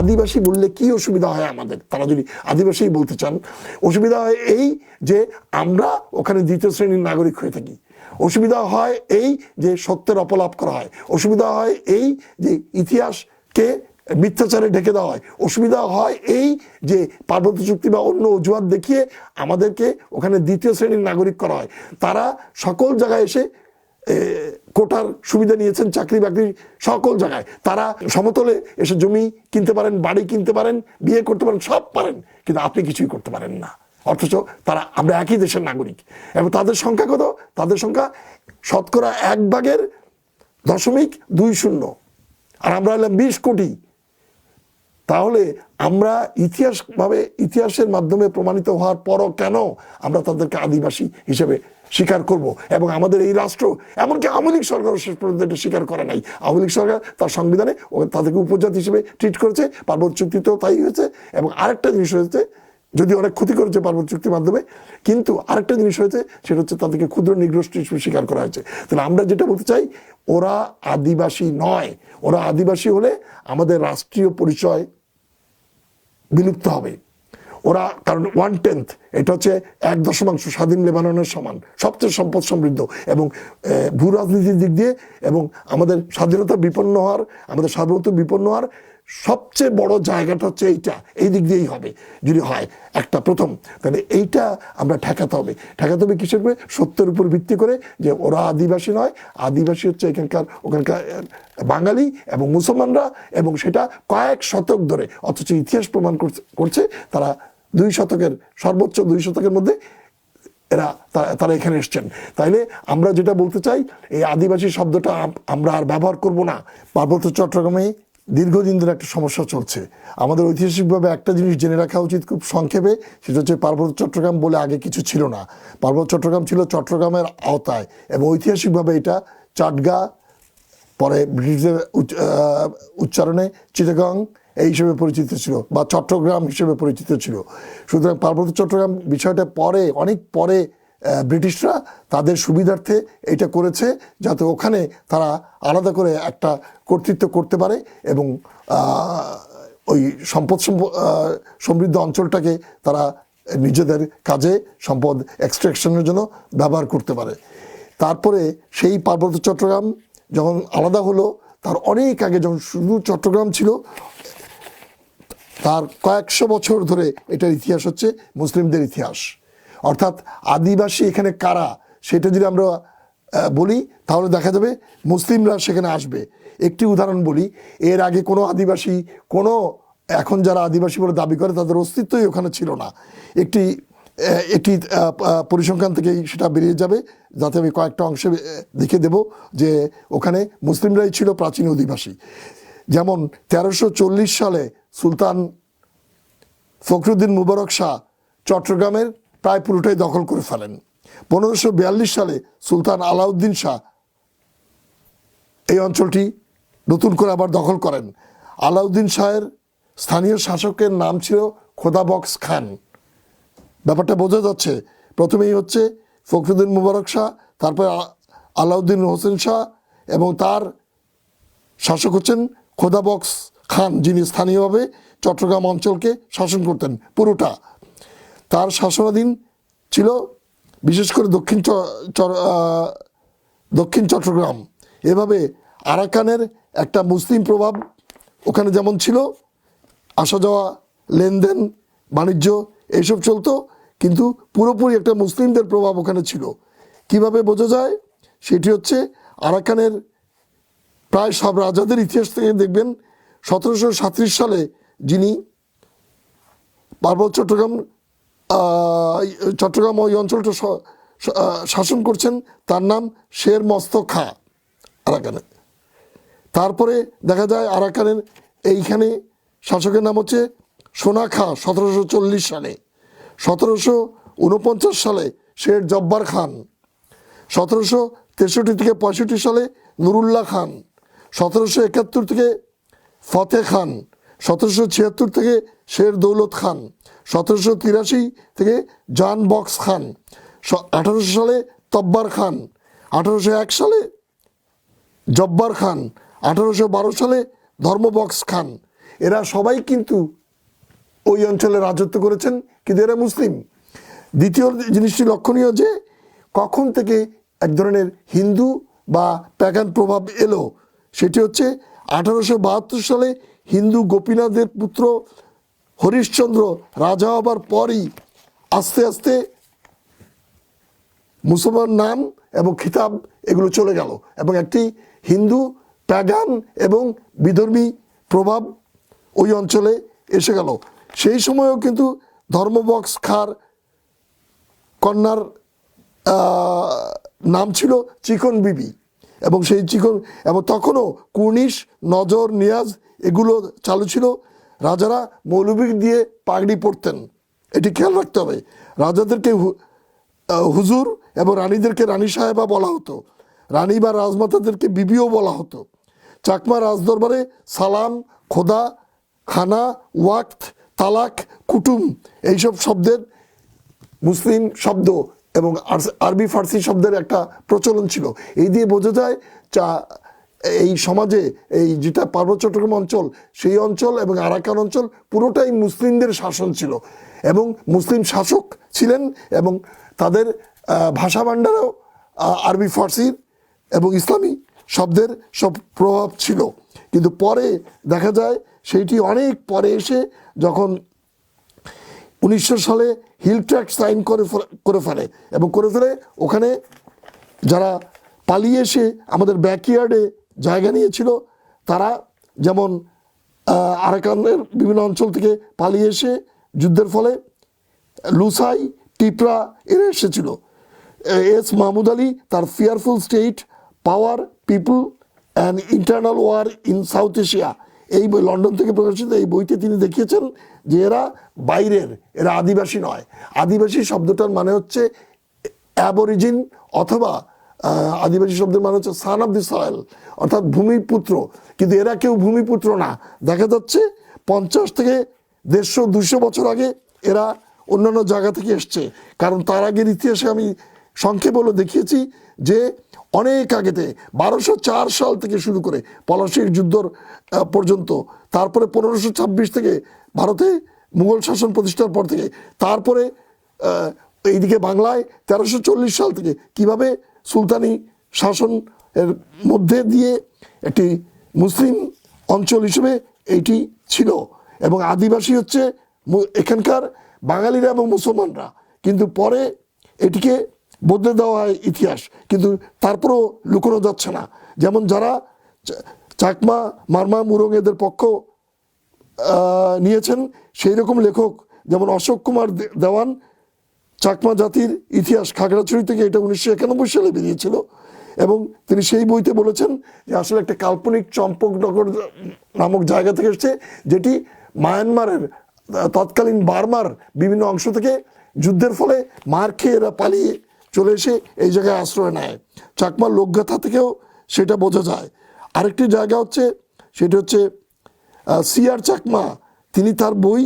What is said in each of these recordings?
আদিবাসী বললে কি অসুবিধা হয় আমাদের? তারা যদি আদিবাসী বলতে চান, অসুবিধা হয় এই যে আমরা ওখানে দ্বিতীয় শ্রেণির নাগরিক হয়ে থাকি। অসুবিধা হয় এই যে সত্যের অপলাপ করা হয়। অসুবিধা হয় এই যে ইতিহাসকে মিথ্যাচারে ঢেকে দেওয়া হয়। অসুবিধা হয় এই যে পার্বত্য চুক্তি বা অন্য অজুহাত দেখিয়ে আমাদেরকে ওখানে দ্বিতীয় শ্রেণির নাগরিক করা হয়। তারা সকল জায়গায় এসে কোটার সুবিধা নিয়েছেন চাকরি বাকরি সকল জায়গায়। তারা সমতলে এসে জমি কিনতে পারেন, বাড়ি কিনতে পারেন, বিয়ে করতে পারেন, সব পারেন, কিন্তু আপনি কিছুই করতে পারেন না। অথচ তারা, আমরা একই দেশের নাগরিক। এবং তাদের সংখ্যা কত? তাদের সংখ্যা শতকরা এক ভাগের দশমিক দুই শূন্য। আর আমরা হলাম বিশ কোটি। তাহলে আমরা ইতিহাসভাবে ইতিহাসের মাধ্যমে প্রমাণিত হওয়ার পরও কেন আমরা তাদেরকে আদিবাসী হিসেবে স্বীকার করব। এবং আমাদের এই রাষ্ট্র, এমনকি আওয়ামী লীগ সরকার শেষ পর্যন্ত এটা স্বীকার করে নাই। আওয়ামী লীগ সরকার তার সংবিধানে ও তাদেরকে উপজাতি হিসেবে ট্রিট করেছে, পার্বত্য চুক্তিতেও তাই হয়েছে। এবং আরেকটা জিনিস হয়েছে, যদি অনেক ক্ষতি করেছে পার্বত্য চুক্তির মাধ্যমে, কিন্তু আরেকটা জিনিস হয়েছে, সেটা হচ্ছে তাদেরকে ক্ষুদ্র নিগ্রষ্টি হিসেবে স্বীকার করা হয়েছে। তাহলে আমরা যেটা বলতে চাই, ওরা আদিবাসী নয়, ওরা আদিবাসী হলে আমাদের রাষ্ট্রীয় পরিচয় বিলুপ্ত হবে। ওরা কারণ ওয়ান টেন্থ এটা হচ্ছে এক দশমাংশ স্বাধীন লেবাননের সমান, সবচেয়ে সম্পদ সমৃদ্ধ এবং ভূ রাজনীতির দিক দিয়ে এবং আমাদের স্বাধীনতা বিপন্ন হওয়ার, আমাদের সার্বভৌম বিপন্ন হওয়ার সবচেয়ে বড় জায়গাটা হচ্ছে এইটা, এই দিক দিয়েই হবে যদি হয় একটা প্রথম। তাহলে এইটা আমরা ঠেকাতে হবে। ঠেকাতে হবে কিসের উপরে? সত্যের উপর ভিত্তি করে যে ওরা আদিবাসী নয়, আদিবাসী হচ্ছে এখানকার, ওখানকার বাঙালি এবং মুসলমানরা এবং সেটা কয়েক শতক ধরে, অথচ ইতিহাস প্রমাণ করছে তারা দুই শতকের, সর্বোচ্চ দুই শতকের মধ্যে এরা তারা এখানে এসছেন। তাইলে আমরা যেটা বলতে চাই, এই আদিবাসী শব্দটা আমরা আর ব্যবহার করব না। পার্বত্য চট্টগ্রামে দীর্ঘদিন ধরে একটা সমস্যা চলছে। আমাদের ঐতিহাসিকভাবে একটা জিনিস জেনে রাখা উচিত খুব সংক্ষেপে, সেটা হচ্ছে পার্বত্য চট্টগ্রাম বলে আগে কিছু ছিল না। পার্বত্য চট্টগ্রাম ছিল চট্টগ্রামের আওতায় এবং ঐতিহাসিকভাবে এটা চাটগা, পরে ব্রিটিশদের উচ- উচ্চারণে চিটাগং এই হিসেবে পরিচিত ছিল বা চট্টগ্রাম হিসেবে পরিচিত ছিল। সুতরাং পার্বত্য চট্টগ্রাম বিষয়টা পরে, অনেক পরে ব্রিটিশরা তাদের সুবিধার্থে এটা করেছে যাতে ওখানে তারা আলাদা করে একটা কর্তৃত্ব করতে পারে এবং ওই সম্পদ সম্প- সমৃদ্ধ অঞ্চলটাকে তারা নিজেদের কাজে, সম্পদ এক্সট্রাকশনের জন্য ব্যবহার করতে পারে। তারপরে সেই পার্বত্য চট্টগ্রাম যখন আলাদা হলো, তার অনেক আগে যখন শুধু চট্টগ্রাম ছিল তার কয়েকশো বছর ধরে এটার ইতিহাস হচ্ছে মুসলিমদের ইতিহাস। অর্থাৎ আদিবাসী এখানে কারা, সেটা যদি আমরা বলি, তাহলে দেখা যাবে মুসলিমরা সেখানে আসবে। একটি উদাহরণ বলি, এর আগে কোনো আদিবাসী, কোনো, এখন যারা আদিবাসী বলে দাবি করে, তাদের অস্তিত্বই ওখানে ছিল না। একটি একটি পরিসংখ্যান থেকেই সেটা বেরিয়ে যাবে, যাতে আমি কয়েকটা অংশে দেখে দেব যে ওখানে মুসলিমরাই ছিল প্রাচীন অধিবাসী। যেমন তেরোশো সালে সুলতান ফখরুদ্দিন মুবারক শাহ চট্টগ্রামের প্রায় পুরোটাই দখল করে ফেলেন। পনেরোশো সালে সুলতান আলাউদ্দিন শাহ এই অঞ্চলটি নতুন করে আবার দখল করেন। আলাউদ্দিন শাহের স্থানীয় শাসকের নাম ছিল খোদাবক্স খান। ব্যাপারটা বোঝা যাচ্ছে। প্রথমেই হচ্ছে ফখরুদ্দিন মুবারক শাহ, তারপরে আলাউদ্দিন হোসেন শাহ এবং তার শাসক হচ্ছেন খোদাবক্স খান যিনি স্থানীয়ভাবে চট্টগ্রাম অঞ্চলকে শাসন করতেন, পুরোটা। তার শাসনাধীন ছিল বিশেষ করে দক্ষিণ দক্ষিণ চট্টগ্রাম। এভাবে আরাকানের একটা মুসলিম প্রভাব ওখানে যেমন ছিল, আসা যাওয়া, লেনদেন, বাণিজ্য এইসব চলতো, কিন্তু পুরোপুরি একটা মুসলিমদের প্রভাব ওখানে ছিল। কীভাবে বোঝা যায়? সেটি হচ্ছে আরাকানের প্রায় সব রাজাদের ইতিহাস থেকে দেখবেন সতেরোশো সাঁত্রিশ সালে যিনি পার্বত্য চট্টগ্রাম চট্টগ্রাম ওই অঞ্চলটা শাসন করছেন, তার নাম শের মস্ত খা, আরাকানে। তারপরে দেখা যায় আরাকানের এইখানে শাসকের নাম হচ্ছে সোনা খা, সতেরোশো চল্লিশ সালে। সতেরোশো উনপঞ্চাশ সালে শের জব্বার খান। সতেরোশো তেষট্টি থেকে পঁয়ষট্টি সালে নুরুল্লাহ খান। সতেরোশো একাত্তর থেকে ফতে খান, সতেরোশো ছিয়াত্তর থেকে শের দৌলত খান, সতেরোশো তিরাশি থেকে জান বক্স খান আঠারোশো সালে তব্বার খান, আঠারোশো এক সালে জব্বার খান, আঠারোশো বারো সালে ধর্মবক্স খান। এরা সবাই কিন্তু ওই অঞ্চলে রাজত্ব করেছেন, কিন্তু এরা মুসলিম। দ্বিতীয় জিনিসটি লক্ষণীয় যে, কখন থেকে এক ধরনের হিন্দু বা প্যাগান প্রভাব এলো, সেটি হচ্ছে আঠারোশো বাহাত্তর সালে হিন্দু গোপীনাথের পুত্র হরিশ্চন্দ্র রাজা হবার পরই আস্তে আস্তে মুসলমান নাম এবং খিতাব এগুলো চলে গেল এবং একটি হিন্দু, প্যাগান এবং বিধর্মী প্রভাব ওই অঞ্চলে এসে গেল। সেই সময়েও কিন্তু ধর্মবক্স খার কন্যার নাম ছিল চিকন বিবি। এবং সেই চিকন, এবং তখনও কুর্নিশ, নজর, নিয়াজ এগুলো চালু ছিল। রাজারা মৌলবী দিয়ে পাগড়ি পরতেন। এটি খেয়াল রাখতে হবে। রাজাদেরকে হুজুর এবং রানীদেরকে রানী সাহেবা বলা হতো। রানী বা রাজমাতাদেরকে বিবিও বলা হতো। চাকমা রাজদরবারে সালাম, খোদা, খানা, ওয়াক্ত, তালাক, কুটুম এইসব শব্দের মুসলিম শব্দ এবং আরবি ফার্সি শব্দের একটা প্রচলন ছিল। এই দিয়ে বোঝা যায় চা এই সমাজে এই যেটা পার্বত্য চট্টগ্রাম অঞ্চল, সেই অঞ্চল এবং আরাকান অঞ্চল পুরোটাই মুসলিমদের শাসন ছিল। এবং মুসলিম শাসক ছিলেন এবং তাদের ভাষা ভাণ্ডারেও আরবি ফার্সির এবং ইসলামী শব্দের সব প্রভাব ছিল। কিন্তু পরে দেখা যায়, সেইটি অনেক পরে এসে যখন উনিশশো সালে হিল ট্র্যাক সাইন করে করে ফেলে এবং করে ফেলে ওখানে যারা পালিয়ে এসে আমাদের ব্যাকইয়ার্ডে জায়গা নিয়েছিল, তারা যেমন আরাকানের বিভিন্ন অঞ্চল থেকে পালিয়ে এসে যুদ্ধের ফলে লুসাই, টিপরা এরা এসেছিল। এস মাহমুদ আলী, তার fearful state power people and internal war in South Asia এই বই লন্ডন থেকে প্রকাশিত, এই বইতে তিনি দেখিয়েছেন যে এরা বাইরের, এরা আদিবাসী নয়। আদিবাসী শব্দটার মানে হচ্ছে অ্যাবরিজিন অথবা আদিবাসী শব্দের মানে হচ্ছে সান অফ দি সয়েল অর্থাৎ ভূমিপুত্র। কিন্তু এরা কেউ ভূমিপুত্র না। দেখা যাচ্ছে পঞ্চাশ থেকে দেড়শো দুশো বছর আগে এরা অন্যান্য জায়গা থেকে এসছে। কারণ তার আগের ইতিহাসে আমি সংক্ষেপ বলে দেখিয়েছি যে অনেক আগেতে, বারোশো চার সাল থেকে শুরু করে পলাশির যুদ্ধর পর্যন্ত, তারপরে পনেরোশো ছাব্বিশ থেকে ভারতে মুঘল শাসন প্রতিষ্ঠার পর থেকে, তারপরে এইদিকে বাংলায় তেরোশো চল্লিশ সাল থেকে কীভাবে সুলতানি শাসন এর মধ্যে দিয়ে একটি মুসলিম অঞ্চল হিসেবে এইটি ছিল এবং আদিবাসী হচ্ছে এখানকার বাঙালিরা এবং মুসলমানরা। কিন্তু পরে এটিকে বদলে দেওয়া হয় ইতিহাস। কিন্তু তারপরেও লুকোনো যাচ্ছে না। যেমন যারা চাকমা, মারমা, মুরং এদের পক্ষ নিয়েছেন সেই রকম লেখক যেমন অশোক কুমার দেওয়ান, চাকমা জাতির ইতিহাস খাগড়াছড়ি থেকে এটা উনিশশো একানব্বই সালে বেরিয়েছিল এবং তিনি সেই বইতে বলেছেন যে আসলে একটা কাল্পনিক চম্পকনগর নামক জায়গা থেকে এসছে যেটি মায়ানমারের তৎকালীন বার্মার বিভিন্ন অংশ থেকে যুদ্ধের ফলে মার খেয়ে এরা পালিয়ে চলে এসে এই জায়গায় আশ্রয় নেয়। চাকমা লোকগাথা থেকেও সেটা বোঝা যায়। আরেকটি জায়গা হচ্ছে, সেটি হচ্ছে সিআর চাকমা, তিনি তার বই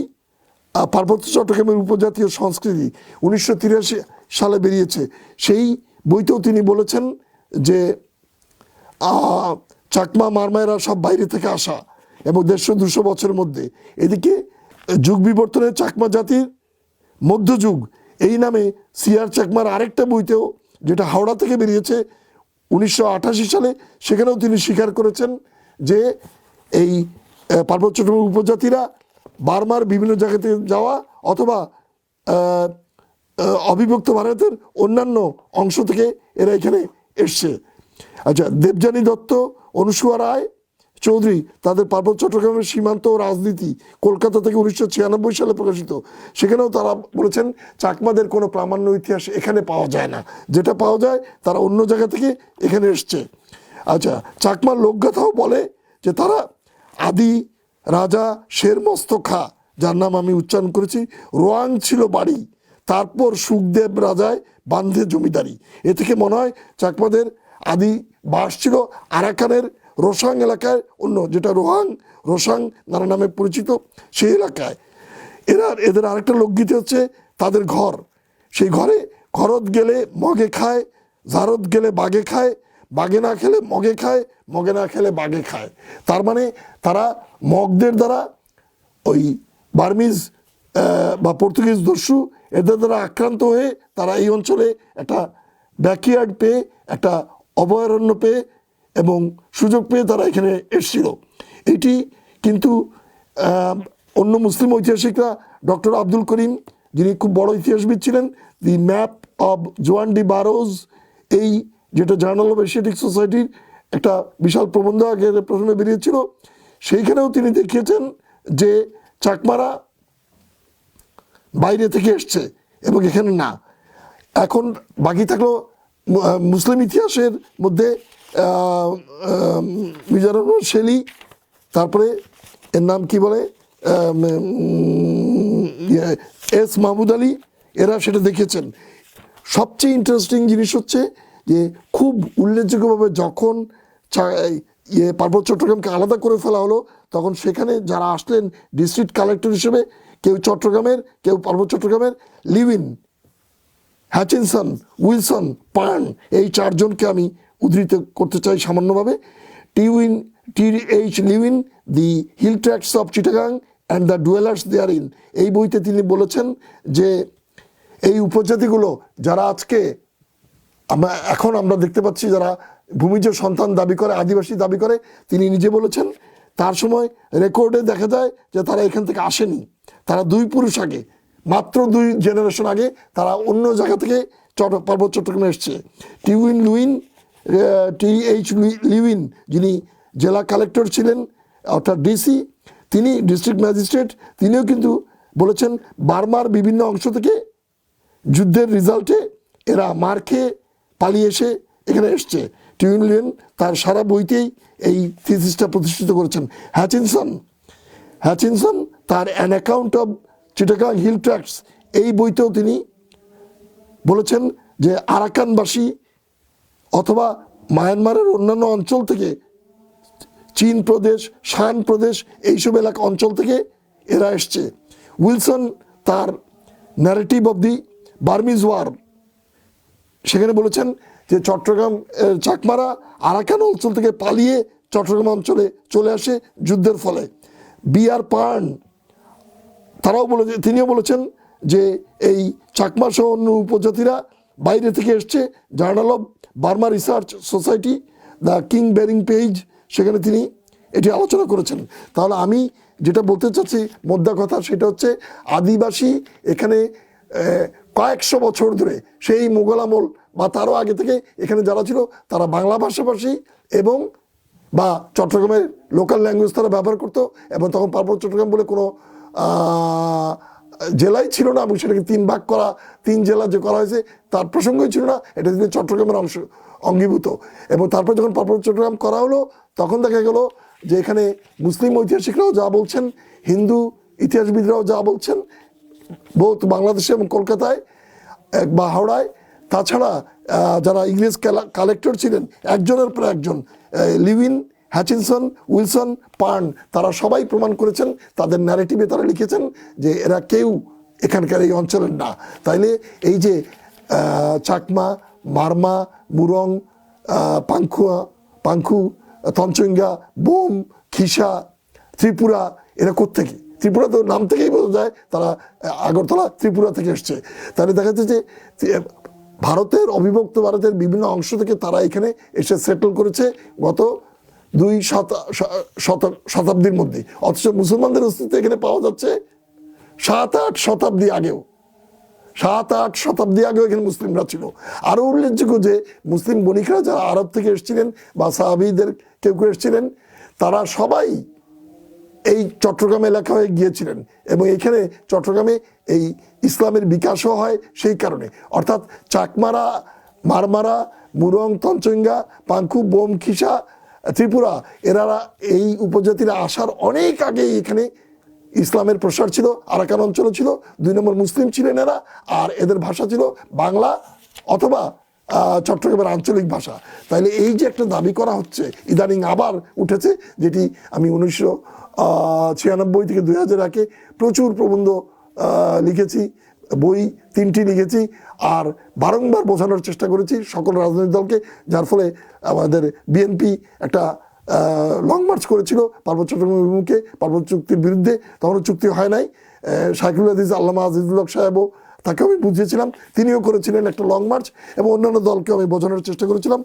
পার্বত্য চট্টগ্রামের উপজাতীয় সংস্কৃতি উনিশশো তিরাশি সালে বেরিয়েছে। সেই বইতেও তিনি বলেছেন যে চাকমা, মারমায়েরা সব বাইরে থেকে আসা এবং দেড়শো দুশো বছরের মধ্যে। এদিকে যুগ বিবর্তনে চাকমা জাতির মধ্যযুগ এই নামে সিআর চাকমার আরেকটা বইতেও যেটা হাওড়া থেকে বেরিয়েছে উনিশশো আঠাশি সালে, সেখানেও তিনি স্বীকার করেছেন যে এই পার্বত্য চট্টগ্রাম উপজাতিরা বার্মার বিভিন্ন জায়গাতে যাওয়া অথবা অবিভক্ত ভারতের অন্যান্য অংশ থেকে এরা এখানে এসছে। আচ্ছা দেবযানী দত্ত, অনুসুয়া রায় চৌধুরী, তাদের পার্বত্য চট্টগ্রামের সীমান্ত রাজনীতি কলকাতা থেকে উনিশশো ছিয়ানব্বই সালে প্রকাশিত। সেখানেও তারা বলেছেন, চাকমাদের কোনো প্রামাণ্য ইতিহাস এখানে পাওয়া যায় না। যেটা পাওয়া যায়, তারা অন্য জায়গা থেকে এখানে এসছে। আচ্ছা চাকমার লোকগাথাও বলে যে তারা আদি রাজা শের মস্ত খা যার নাম আমি উচ্চারণ করেছি, রোয়াং ছিল বাড়ি, তারপর সুখদেব রাজায় বান্ধে জমিদারি। এ থেকে মনে হয় চাকমাদের আদি বাস ছিল আরাকানের রোসাং এলাকায় অন্য যেটা রোহাং, রোসাং নানা নামে পরিচিত, সেই এলাকায়। এরা এদের আরেকটা লোকগীতি হচ্ছে তাদের ঘর। সেই ঘরে ঘরত গেলে মগে খায় ঝারত গেলে বাগে খায়, বাগে না খেলে মগে খায়, মগে না খেলে বাগে খায়। তার মানে তারা মগদের দ্বারা ওই বার্মিজ বা পর্তুগিজ দস্যু এদের দ্বারা আক্রান্ত হয়ে তারা এই অঞ্চলে একটা ব্যাকইয়ার্ড পেয়ে, একটা অভয়ারণ্য পেয়ে এবং সুযোগ পেয়ে তারা এখানে এসেছিল। এটি কিন্তু অন্য মুসলিম ঐতিহাসিকরা ডক্টর আব্দুল করিম, যিনি খুব বড় ইতিহাসবিদ ছিলেন, the map of Joan de Barros, এই যেটা জার্নাল অফ এশিয়াটিক সোসাইটির একটা বিশাল প্রবন্ধ আগে প্রথমে বেরিয়েছিল, সেইখানেও তিনি দেখিয়েছেন যে চাকমারা বাইরে থেকে এসছে এবং এখানে না। এখন বাকি থাকল মুসলিম ইতিহাসের মধ্যে রহমান শেলি তারপরে এর নাম কি বলে? ইয়ে, এস মাহমুদ আলী এরা সেটা দেখিয়েছেন সবচেয়ে ইন্টারেস্টিং জিনিস হচ্ছে যে খুব উল্লেখযোগ্যভাবে যখন ইয়ে পার্বত্য চট্টগ্রামকে আলাদা করে ফেলা হলো তখন সেখানে যারা আসলেন ডিস্ট্রিক্ট কালেক্টর হিসেবে কেউ চট্টগ্রামের কেউ পার্বত্য চট্টগ্রামের লিভিন হ্যাচিনসন উইলসন পার্ন এই চারজনকে আমি উদ্ধৃত করতে চাই সামান্যভাবে। টিউইন T H Lewin the hill tracts of Chittagong and the dwellers therein এই বইতে তিনি বলেছেন যে এই উপজাতিগুলো যারা আজকে আমরা, এখন আমরা দেখতে পাচ্ছি যারা ভূমিজ সন্তান দাবি করে, আদিবাসী দাবি করে, তিনি নিজে বলেছেন, তার সময় রেকর্ডে দেখা যায় যে তারা এখান থেকে আসেনি। তারা দুই পুরুষ আগে, মাত্র দুই জেনারেশন আগে তারা অন্য জায়গা থেকে চট পার্বত্য চট্টগ্রামে এসছে। টিউইন লুইন টি এইচ লিউইন যিনি জেলা কালেক্টর ছিলেন, অর্থাৎ ডিসি, তিনি ডিস্ট্রিক্ট ম্যাজিস্ট্রেট, তিনিও কিন্তু বলেছেন বার্মার বিভিন্ন অংশ থেকে যুদ্ধের রেজাল্টে এরা মার খেয়ে পালিয়ে এসে এখানে এসছে। টিউনলিয়ন তার সারা বইতেই এই থিসিসটা প্রতিষ্ঠিত করেছেন। হ্যাচিনসন হ্যাচিনসন তার an account of Chittagong hill tracts এই বইতেও তিনি বলেছেন যে আরাকানবাসী অথবা মায়ানমারের অন্যান্য অঞ্চল থেকে চীন প্রদেশ, শান প্রদেশ, এইসব এলাকা অঞ্চল থেকে এরা এসছে। উইলসন তার narrative of the Burmese war সেখানে বলেছেন যে চট্টগ্রাম চাকমারা আরাকান অঞ্চল থেকে পালিয়ে চট্টগ্রাম অঞ্চলে চলে আসে যুদ্ধের ফলে। বি আর পার্ন তারাও বলে তিনিও বলেছেন যে এই চাকমা সহ অন্য উপজাতিরা বাইরে থেকে এসছে, journal of Burma research society, the king bearing page সেখানে তিনি এটি আলোচনা করেছেন। তাহলে আমি যেটা বলতে চাচ্ছি, মোদ্দা কথা সেটা হচ্ছে, আদিবাসী এখানে কয়েকশো বছর ধরে সেই মুঘল আমল বা তারও আগে থেকে এখানে যারা ছিল, তারা বাংলা ভাষাভাষী এবং বা চট্টগ্রামের লোকাল ল্যাঙ্গুয়েজ তারা ব্যবহার করতো এবং তখন পার্বত্য চট্টগ্রাম বলে কোনো জেলাই ছিল না এবং সেটাকে তিন ভাগ করা, তিন জেলা যে করা হয়েছে, তার প্রসঙ্গই ছিল না। এটা ছিল চট্টগ্রামের অংশ, অঙ্গীভূত। এবং তারপর যখন পার্বত্য চট্টগ্রাম করা হলো, তখন দেখা গেল যে এখানে মুসলিম ঐতিহাসিকরাও যা বলছেন, হিন্দু ইতিহাসবিদরাও যা বলছেন বোধ বাংলাদেশে এবং কলকাতায়, এক বা হাওড়ায়। তাছাড়া যারা ইংরেজ কালেক্টর ছিলেন, একজনের পর একজন লিভিন হ্যাচিনসন উইলসন পার্ন তারা সবাই প্রমাণ করেছেন, তাদের ন্যারেটিভে তারা লিখেছেন যে এরা কেউ এখানকার এই অঞ্চলের না। তাইলে এই যে চাকমা, মারমা, মুরং পাংখুয়া, পাংখু তঞ্চঙ্গা বোম, খিসা, ত্রিপুরা, এরা কোত্থেকে? ত্রিপুরা তো নাম থেকেই বোঝা যায়, তারা আগরতলা, ত্রিপুরা থেকে এসছে। তাহলে দেখা যাচ্ছে যে ভারতের অবিভক্ত ভারতের বিভিন্ন অংশ থেকে তারা এখানে এসে সেটেল করেছে। গত দুই শতা- শত- শতাব্দীর মধ্যে অথচ মুসলমানদের অস্তিত্ব এখানে পাওয়া যাচ্ছে সাত আট শতাব্দী আগেও। সাত আট শতাব্দী আগেও এখানে মুসলিমরা ছিল। আরও উল্লেখযোগ্য যে মুসলিম বণিকরা যারা আরব থেকে এসেছিলেন বা সাহাবিদের কেউ কেউ এসেছিলেন, তারা সবাই এই চট্টগ্রাম এলাকা হয়ে গিয়েছিলেন এবং এখানে চট্টগ্রামে এই ইসলামের বিকাশও হয় সেই কারণে। অর্থাৎ চাকমারা, মারমারা, মুরং তঞ্চঙ্গা পাঙ্কু বোম, খিসা ত্রিপুরা এরা এই উপজাতিরা আসার অনেক আগেই এখানে ইসলামের প্রসার ছিল, আরাকান অঞ্চলে ছিল, দুই নম্বর মুসলিম ছিলেন এরা আর এদের ভাষা ছিল বাংলা অথবা চট্টগ্রামের আঞ্চলিক ভাষা। তাইলে এই যে একটা দাবি করা হচ্ছে, ইদানিং আবার উঠেছে, যেটি আমি উনিশশো ছিয়ানব্বই থেকে দুই হাজার একে প্রচুর প্রবন্ধ লিখেছি। বই তিনটি লিখেছি আর বারংবার বোঝানোর চেষ্টা করেছি সকল রাজনৈতিক দলকে, যার ফলে আমাদের বিএনপি একটা লং মার্চ করেছিল পার্বত্য চট্টগ্রামের অভিমুখে পার্বত্য চুক্তির বিরুদ্ধে। তখন চুক্তি হয় নাই। শাইকুল আজিজ, আল্লামা আজিজুল্লাহ সাহেবও তাকে আমি বুঝিয়েছিলাম, তিনিও করেছিলেন একটা লং মার্চ এবং অন্যান্য দলকে আমি বোঝানোর চেষ্টা করেছিলাম।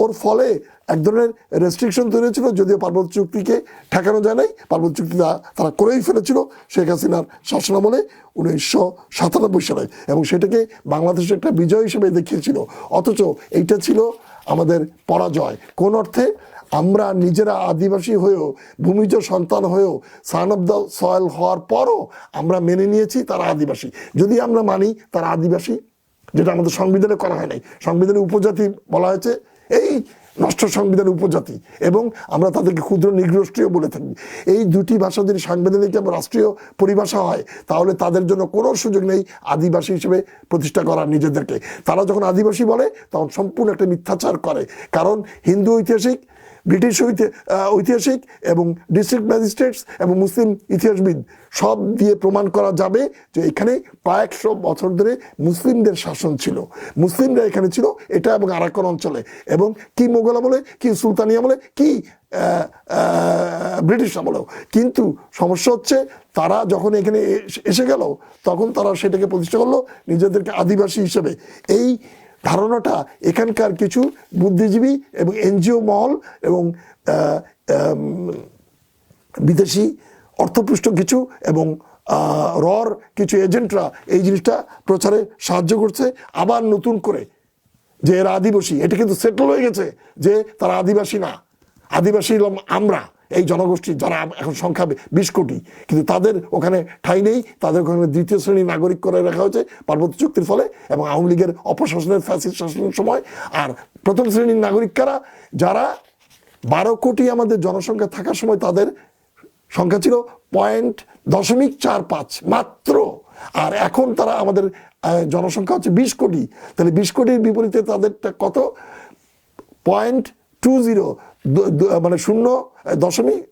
ওর ফলে এক ধরনের রেস্ট্রিকশন তৈরি হয়েছিল, যদিও পার্বত্য চুক্তিকে ঠেকানো যায় নাই, পার্বত্য চুক্তি তারা করেই ফেলেছিল শেখ হাসিনার শাসনামলে উনিশশো সাতানব্বই সালে এবং সেটাকে বাংলাদেশের একটা বিজয় হিসেবে দেখিয়েছিল। অথচ এইটা ছিল আমাদের পরাজয়। কোন অর্থে আমরা নিজেরা আদিবাসী হয়েও, ভূমিজ সন্তান হয়েও সান অফ দ্য সয়েল হওয়ার পরও আমরা মেনে নিয়েছি তারা আদিবাসী। যদি আমরা মানি তারা আদিবাসী, যেটা আমাদের সংবিধানে করা হয় নাই। সংবিধানে উপজাতি বলা হয়েছে, এই নষ্ট সংবিধান উপজাতি এবং আমরা তাদেরকে ক্ষুদ্র নিগ্রষ্টীয় বলে থাকি। এই দুটি ভাষা যদি সাংবিধানিক এবং রাষ্ট্রীয় পরিভাষা হয়, তাহলে তাদের জন্য কোনো সুযোগ নেই আদিবাসী হিসেবে প্রতিষ্ঠা করার নিজেদেরকে। তারা যখন আদিবাসী বলে, তখন সম্পূর্ণ একটা মিথ্যাচার করে। কারণ হিন্দু ঐতিহাসিক ব্রিটিশ ঐতি- ঐতিহাসিক এবং ডিস্ট্রিক্ট ম্যাজিস্ট্রেটস এবং মুসলিম ইতিহাসবিদ সব দিয়ে প্রমাণ করা যাবে যে এখানে প্রায় একশো বছর ধরে মুসলিমদের শাসন ছিল। মুসলিমরা এখানে ছিল এটা এবং আরাকন অঞ্চলে এবং কি মোগল আমলে, কি সুলতানি আমলে, কি ব্রিটিশ আমলেও। কিন্তু সমস্যা হচ্ছে তারা যখন এখানে এসে গেল তখন তারা সেটাকে প্রতিষ্ঠা করল নিজেদেরকে আদিবাসী হিসেবে। এই ধারণাটা এখানকার কিছু বুদ্ধিজীবী এবং এনজিও মহল এবং বিদেশি অর্থপুষ্ট কিছু এবং রর কিছু এজেন্টরা এই জিনিসটা প্রচারে সাহায্য করছে। আবার নতুন করে যে এরা আদিবাসী, এটা কিন্তু সেটেল হয়ে গেছে যে তারা আদিবাসী না। আদিবাসী আমরা। এই জনগোষ্ঠী যারা এখন সংখ্যা বিশ কোটি, কিন্তু তাদের ওখানে ঠাই নেই, তাদের ওখানে দ্বিতীয় শ্রেণির নাগরিক করে রাখা হয়েছে পার্বত্য চুক্তির ফলে এবং আওয়ামী লীগের অপশাসনের ফ্যাসিস্ট শাসনের সময়। আর প্রথম শ্রেণির নাগরিক কারা যারা বারো কোটি আমাদের জনসংখ্যা থাকার সময় তাদের সংখ্যা ছিল পয়েন্ট দশমিক চার পাঁচ মাত্র। আর এখন তারা আমাদের জনসংখ্যা হচ্ছে বিশ কোটি। তাহলে বিশ কোটির বিপরীতে তাদেরটা কত? Point two zero. মানে শূন্য দশমিক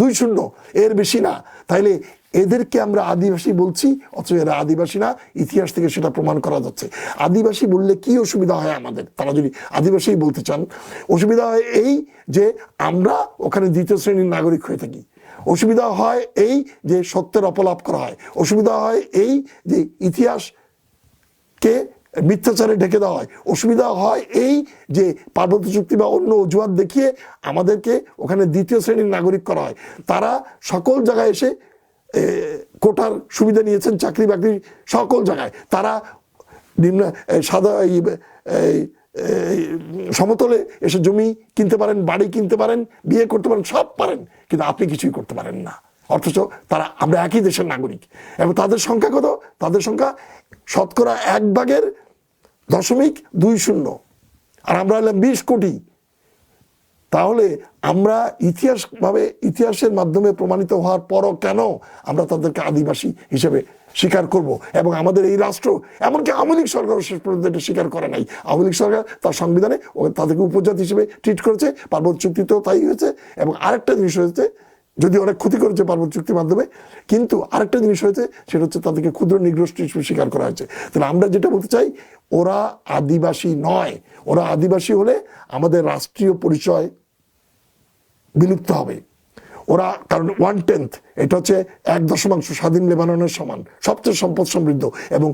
দুই শূন্য, এর বেশি না। তাইলে এদেরকে আমরা আদিবাসী বলছি, অথচ এরা আদিবাসী না, ইতিহাস থেকে সেটা প্রমাণ করা যাচ্ছে। আদিবাসী বললে কি অসুবিধা হয় আমাদের? তারা যদি আদিবাসী বলতে চান, অসুবিধা হয় এই যে আমরা ওখানে দ্বিতীয় শ্রেণির নাগরিক হয়ে থাকি। অসুবিধা হয় এই যে সত্যের অপলাপ করা হয়। অসুবিধা হয় এই যে ইতিহাস কে মিথ্যাচারে ঢেকে দেওয়া হয়। অসুবিধা হয় এই যে পার্বত্য চুক্তি বা অন্য অজুহাত দেখিয়ে আমাদেরকে ওখানে দ্বিতীয় শ্রেণির নাগরিক করা হয়। তারা সকল জায়গায় এসে কোটার সুবিধা নিয়েছেন, চাকরি বাকরি সকল জায়গায়। তারা নিম্ন সাদা এই, সমতলে এসে জমি কিনতে পারেন, বাড়ি কিনতে পারেন, বিয়ে করতে পারেন, সব পারেন, কিন্তু আপনি কিছুই করতে পারেন না। অথচ তারা, আমরা একই দেশের নাগরিক। এবং তাদের সংখ্যা কত? তাদের সংখ্যা শতকরা এক ভাগের দশমিক দুই শূন্য। আর আমরা হলাম বিশ কোটি। তাহলে আমরা ইতিহাসভাবে ইতিহাসের মাধ্যমে প্রমাণিত হওয়ার পরও কেন আমরা তাদেরকে আদিবাসী হিসেবে স্বীকার করব? এবং আমাদের এই রাষ্ট্র, এমনকি আওয়ামী লীগ সরকার শেষ পর্যন্ত এটা স্বীকার করে নাই। আওয়ামী লীগ সরকার তার সংবিধানে তাদেরকে উপজাতি হিসেবে ট্রিট করেছে, পার্বত্য চুক্তিতেও তাই হয়েছে। এবং আরেকটা জিনিস হয়েছে যদি অনেক ক্ষতি করেছে পার্বত্য চুক্তির মাধ্যমে, কিন্তু আরেকটা জিনিস হয়েছে, সেটা হচ্ছে তাদেরকে ক্ষুদ্র নিগ্রষ্টি হিসেবে স্বীকার করা হয়েছে। তাহলে আমরা যেটা বলতে চাই, ওরা আদিবাসী নয়, ওরা আদিবাসী হলে আমাদের রাষ্ট্রীয় পরিচয় বিলুপ্ত হবে। ওরা, কারণ ওয়ান টেন্থ এটা হচ্ছে এক দশমাংশ স্বাধীন লেবাননের সমান, সবচেয়ে সম্পদ সমৃদ্ধ এবং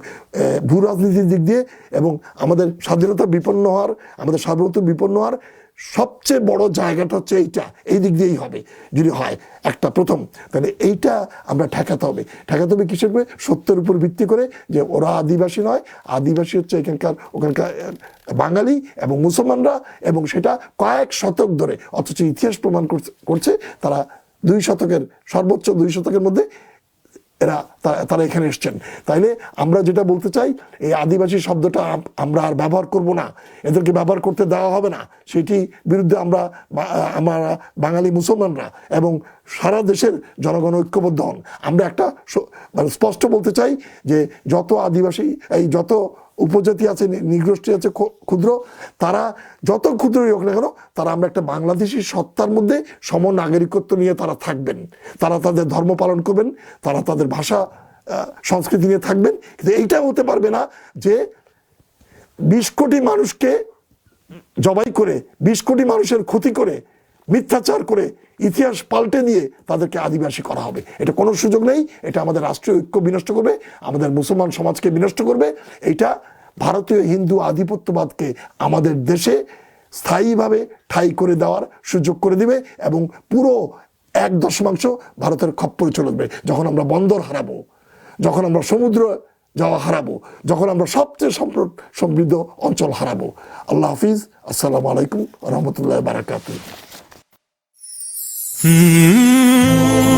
ভূ রাজনীতির দিক দিয়ে এবং আমাদের স্বাধীনতা বিপন্ন হওয়ার, আমাদের সার্বভৌম বিপন্ন হওয়ার সবচেয়ে বড় জায়গাটা হচ্ছে এইটা। এই দিক দিয়েই হবে। যদি হয় একটা প্রথম, তাহলে এইটা আমরা ঠেকাতে হবে। ঠেকাতে হবে কিসের উপরে? সত্যের উপর ভিত্তি করে যে ওরা আদিবাসী নয়। আদিবাসী হচ্ছে এখানকার, ওখানকার বাঙালি এবং মুসলমানরা এবং সেটা কয়েক শতক ধরে, অথচ ইতিহাস প্রমাণ করছে- করছে তারা দুই শতকের, সর্বোচ্চ দুই শতকের মধ্যে এরা তারা এখানে এসছেন। তাইলে আমরা যেটা বলতে চাই, এই আদিবাসী শব্দটা আমরা আর ব্যবহার করব না। এদেরকে ব্যবহার করতে দেওয়া হবে না। সেটি বিরুদ্ধে আমরা আমরা বাঙালি মুসলমানরা এবং সারা দেশের জনগণ ঐক্যবদ্ধ হন। আমরা একটা মানে স্পষ্ট বলতে চাই যে যত আদিবাসী, এই যত উপজাতি আছে নিগোষ্ঠী আছে ক্ষুদ্র, তারা যত ক্ষুদ্রই হোক না কেন, তারা আমরা একটা বাংলাদেশি সত্তার মধ্যে সম নাগরিকত্ব নিয়ে তারা থাকবেন। তারা তাদের ধর্ম পালন করবেন, তারা তাদের ভাষা সংস্কৃতি নিয়ে থাকবেন। কিন্তু এইটা হতে পারবে না যে বিশ কোটি মানুষকে জবাই করে, বিশ কোটি মানুষের ক্ষতি করে, মিথ্যাচার করে ইতিহাস পাল্টে দিয়ে তাদেরকে আদিবাসী করা হবে। এটা কোনো সুযোগ নেই। এটা আমাদের রাষ্ট্রীয় ঐক্য বিনষ্ট করবে, আমাদের মুসলমান সমাজকে বিনষ্ট করবে। এটা ভারতীয় হিন্দু আধিপত্যবাদকে আমাদের দেশে স্থায়ীভাবে ঠাই করে দেওয়ার সুযোগ করে দিবে এবং পুরো এক দশমাংশ ভারতের খপ্পরে চলে যাবে যখন আমরা বন্দর হারাবো, যখন আমরা সমুদ্র যাওয়া হারাবো, যখন আমরা সবচেয়ে সমৃদ্ধ অঞ্চল হারাবো। আল্লাহ হাফিজ। আসসালামু আলাইকুম রহমতুল্লাহ বারাকাতুহ। Hmm.